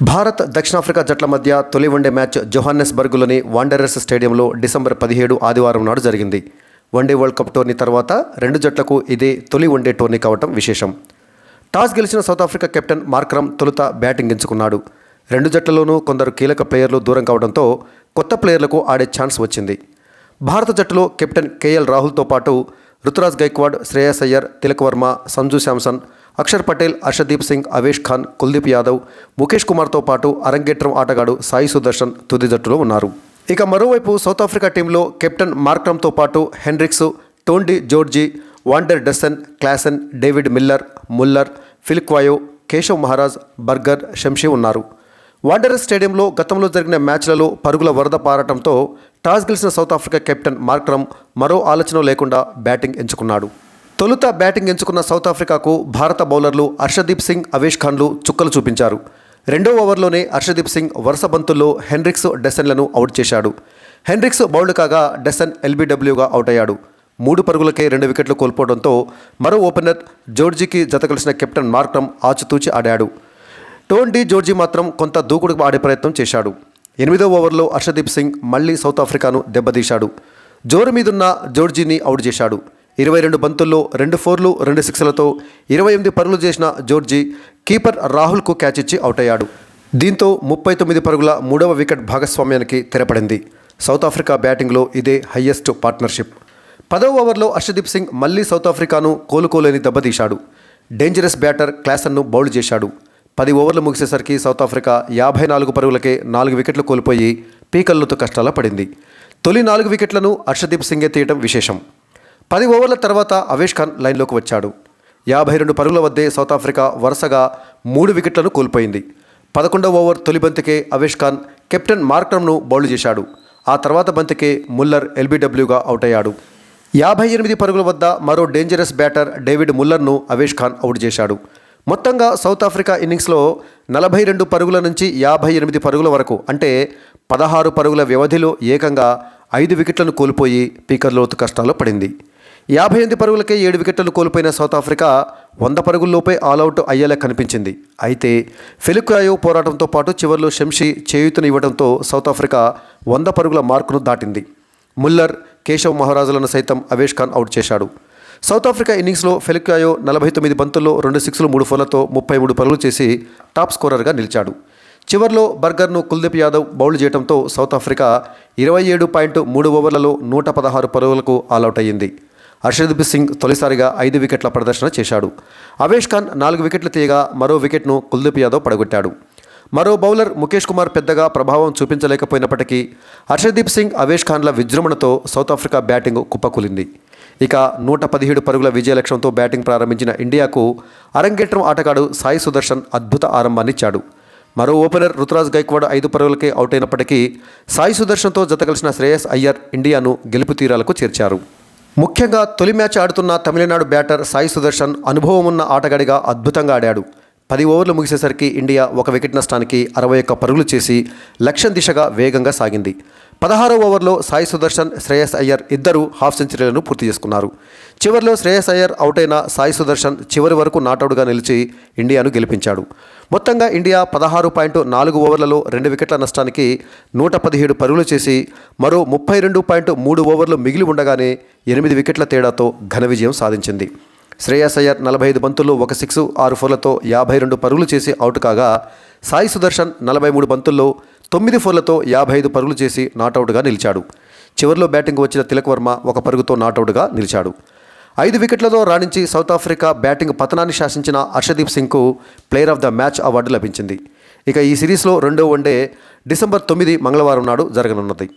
భారత్ దక్షిణాఫ్రికా జట్ల మధ్య తొలి వన్డే మ్యాచ్ జోహాన్నెస్బర్గ్లోని వాండరర్స్ స్టేడియంలో డిసెంబర్ పదిహేడు ఆదివారం నాడు జరిగింది. వన్డే వరల్డ్ కప్ టోర్నీ తర్వాత రెండు జట్లకు ఇదే తొలి వన్డే టోర్నీ కావటం విశేషం. టాస్ గెలిచిన సౌత్ ఆఫ్రికా కెప్టెన్ మార్క్రమ్ తొలుత బ్యాటింగ్ ఎంచుకున్నాడు. రెండు జట్లలోనూ కొందరు కీలక ప్లేయర్లు దూరం కావడంతో కొత్త ప్లేయర్లకు ఆడే ఛాన్స్ వచ్చింది. భారత జట్టులో కెప్టెన్ కేఎల్ రాహుల్తో పాటు రుతురాజ్ గైక్వాడ్ శ్రేయస్ అయ్యర్ తిలక్ వర్మ సంజు శాంసన్ అక్షర్ పటేల్ అర్షదీప్ సింగ్ అవేష్ ఖాన్ కుల్దీప్ యాదవ్ ముఖేష్ కుమార్తో పాటు అరంగేట్రం ఆటగాడు సాయి సుదర్శన్ తుది జట్టులో ఉన్నారు. ఇక మరోవైపు సౌత్ ఆఫ్రికా టీంలో కెప్టెన్ మార్క్రమ్తో పాటు Hendricks Tony de Zorzi van der Dussen Klaasen David Miller Mulder Phehlukwayo Keshav Maharaj Burger Shamsi ఉన్నారు. వాండరస్ స్టేడియంలో గతంలో జరిగిన మ్యాచ్లలో పరుగుల వరద పారటంతో టాస్ గెలిచిన సౌత్ ఆఫ్రికా కెప్టెన్ మార్క్రమ్ మరో ఆలోచన లేకుండా బ్యాటింగ్ ఎంచుకున్నాడు. తొలుత బ్యాటింగ్ ఎంచుకున్న సౌత్ ఆఫ్రికాకు భారత బౌలర్లు హర్షదీప్ సింగ్ అవేష్ ఖాన్లు చుక్కలు చూపించారు. రెండో ఓవర్లోనే హర్షదీప్ సింగ్ వరుస బంతుల్లో హెన్రిక్స్ డెసన్లను అవుట్ చేశాడు. హెన్రిక్స్ బౌల్డ్ కాగా డెసన్ ఎల్బీడబ్ల్యూగా అవుట్ అయ్యాడు. మూడు పరుగులకే రెండు వికెట్లు కోల్పోవడంతో మరో ఓపెనర్ జోర్జీకి జత కలిసిన కెప్టెన్ మార్క్రమ్ ఆచితూచి ఆడాడు. టోన్ డి జోర్జీ మాత్రం కొంత దూకుడుకు ఆడే ప్రయత్నం చేశాడు. ఎనిమిదో ఓవర్లో హర్షదీప్ సింగ్ మళ్ళీ సౌత్ ఆఫ్రికాను దెబ్బతీశాడు. జోరు మీదున్న జోర్జీని అవుట్ చేశాడు. ఇరవై రెండు బంతుల్లో రెండు ఫోర్లు రెండు సిక్స్లతో ఇరవై ఎనిమిది పరుగులు చేసిన జోర్జీ కీపర్ రాహుల్కు క్యాచ్ ఇచ్చి అవుట్ అయ్యాడు. దీంతో ముప్పై తొమ్మిది పరుగుల మూడవ వికెట్ భాగస్వామ్యానికి తెరపడింది. సౌత్ ఆఫ్రికా బ్యాటింగ్లో ఇదే హయ్యెస్ట్ పార్ట్నర్షిప్. పదవ ఓవర్లో అర్షదీప్ సింగ్ మళ్ళీ సౌత్ ఆఫ్రికాను కోలుకోలేని దెబ్బతీశాడు. డేంజరస్ బ్యాటర్ క్లాసన్ను బౌల్డ్ చేశాడు. పది ఓవర్లు ముగిసేసరికి సౌత్ ఆఫ్రికా యాభై నాలుగు పరుగులకే నాలుగు వికెట్లు కోల్పోయి పీకల్లుతో కష్టాల పడింది. తొలి నాలుగు వికెట్లను అర్షదీప్ సింగే తీయటం విశేషం. పది ఓవర్ల తర్వాత అవేష్ ఖాన్ లైన్లోకి వచ్చాడు. యాభై రెండు పరుగుల వద్దే సౌత్ ఆఫ్రికా వరుసగా మూడు వికెట్లను కోల్పోయింది. పదకొండవ ఓవర్ తొలి బంతికే అవేష్ ఖాన్ కెప్టెన్ మార్క్రమ్ను బౌల్డ్ చేశాడు. ఆ తర్వాత బంతికే ముల్లర్ ఎల్బీడబ్ల్యూగా అవుట్ అయ్యాడు యాభై ఎనిమిది పరుగుల వద్ద మరో డేంజరస్ బ్యాటర్ డేవిడ్ ముల్లర్ను అవేష్ ఖాన్ అవుట్ చేశాడు. మొత్తంగా సౌత్ ఆఫ్రికా ఇన్నింగ్స్లో నలభై రెండు పరుగుల నుంచి యాభై ఎనిమిది పరుగుల వరకు అంటే పదహారు పరుగుల వ్యవధిలో ఏకంగా ఐదు వికెట్లను కోల్పోయి పీకర్లోతు కష్టాల్లో పడింది. యాభై ఎనిమిది పరుగులకే ఏడు వికెట్లను కోల్పోయిన సౌత్ ఆఫ్రికా వంద పరుగుల్లోపే ఆల్అవుట్ అయ్యేలా కనిపించింది. అయితే ఫెలిక్యాయో పోరాటంతో పాటు చివరిలో శంషి చేయూతను ఇవ్వడంతో సౌత్ ఆఫ్రికా వంద పరుగుల మార్కును దాటింది. ముల్లర్ కేశవ్ మహారాజులను సైతం అవేష్ ఖాన్ అవుట్ చేశాడు. సౌత్ ఆఫ్రికా ఇన్నింగ్స్లో ఫెలిక్యాయో నలభై తొమ్మిది బంతుల్లో రెండు సిక్స్లు మూడు ఫోర్లతో ముప్పై మూడు పరుగులు చేసి టాప్ స్కోరర్గా నిలిచాడు. చివర్లో బర్గర్ను కుల్దీప్ యాదవ్ బౌల్ చేయడంతో సౌత్ ఆఫ్రికా ఇరవై ఏడు పాయింట్ మూడు ఓవర్లలో నూట పదహారు పరుగులకు ఆల్అవుట్ అయ్యింది. హర్షదీప్ సింగ్ తొలిసారిగా ఐదు వికెట్ల ప్రదర్శన చేశాడు. అవేష్ ఖాన్ నాలుగు వికెట్లు తీయగా మరో వికెట్ను కుల్దీప్ యాదవ్ పడగొట్టాడు. మరో బౌలర్ ముఖేష్ కుమార్ పెద్దగా ప్రభావం చూపించలేకపోయినప్పటికీ హర్షదీప్ సింగ్ అవేష్ ఖాన్ల విజృంభణతో సౌత్ ఆఫ్రికా బ్యాటింగ్ కుప్పకూలింది. ఇక నూట పదిహేడు పరుగుల విజయ లక్ష్యంతో బ్యాటింగ్ ప్రారంభించిన ఇండియాకు అరంగేట్రం ఆటగాడు సాయి సుదర్శన్ అద్భుత ఆరంభాన్నిచ్చాడు. మరో ఓపెనర్ రుతురాజ్ గైక్వాడ్ ఐదు పరుగులకే అవుట్ అయినప్పటికీ సాయి సుదర్శన్తో జత కలిసిన శ్రేయస్ అయ్యర్ ఇండియాను గెలుపు తీరాలకు చేర్చారు. ముఖ్యంగా తొలి మ్యాచ్ ఆడుతున్న తమిళనాడు బ్యాటర్ సాయి సుదర్శన్ అనుభవం ఉన్న ఆటగాడిగా అద్భుతంగా ఆడాడు. పది ఓవర్లు ముగిసేసరికి ఇండియా ఒక వికెట్ నష్టానికి అరవై ఒక్క పరుగులు చేసి లక్ష్యం దిశగా వేగంగా సాగింది. పదహారో ఓవర్లో సాయి సుదర్శన్ శ్రేయస్ అయ్యర్ ఇద్దరు హాఫ్ సెంచరీలను పూర్తి చేసుకున్నారు. చివరిలో శ్రేయస్ అయ్యర్ అవుట్ అయిన సాయి సుదర్శన్ చివరి వరకు నాటౌట్గా నిలిచి ఇండియాను గెలిపించాడు. మొత్తంగా ఇండియా పదహారు పాయింట్ నాలుగు ఓవర్లలో రెండు వికెట్ల నష్టానికి నూట పదిహేడు పరుగులు చేసి మరో ముప్పై రెండు పాయింట్ మూడు ఓవర్లు మిగిలి ఉండగానే ఎనిమిది వికెట్ల తేడాతో ఘన విజయం సాధించింది. శ్రేయస్ అయ్యర్ నలభై ఐదు బంతుల్లో ఒక సిక్స్ ఆరు ఫోర్లతో యాభై రెండు పరుగులు చేసి అవుట్ కాగా సాయి సుదర్శన్ నలభై మూడు బంతుల్లో తొమ్మిది ఫోర్లతో యాభై ఐదు పరుగులు చేసి నాటౌట్గా నిలిచాడు. చివరిలో బ్యాటింగ్ వచ్చిన తిలక్ వర్మ ఒక పరుగుతో నాటౌట్గా నిలిచాడు. ఐదు వికెట్లతో రాణించి సౌత్ ఆఫ్రికా బ్యాటింగ్ పతనాన్ని శాసించిన Harshdeep సింగ్కు player of the match award లభించింది. ఇక ఈ సిరీస్లో రెండో వన్డే డిసెంబర్ తొమ్మిది మంగళవారం నాడు జరగనున్నది.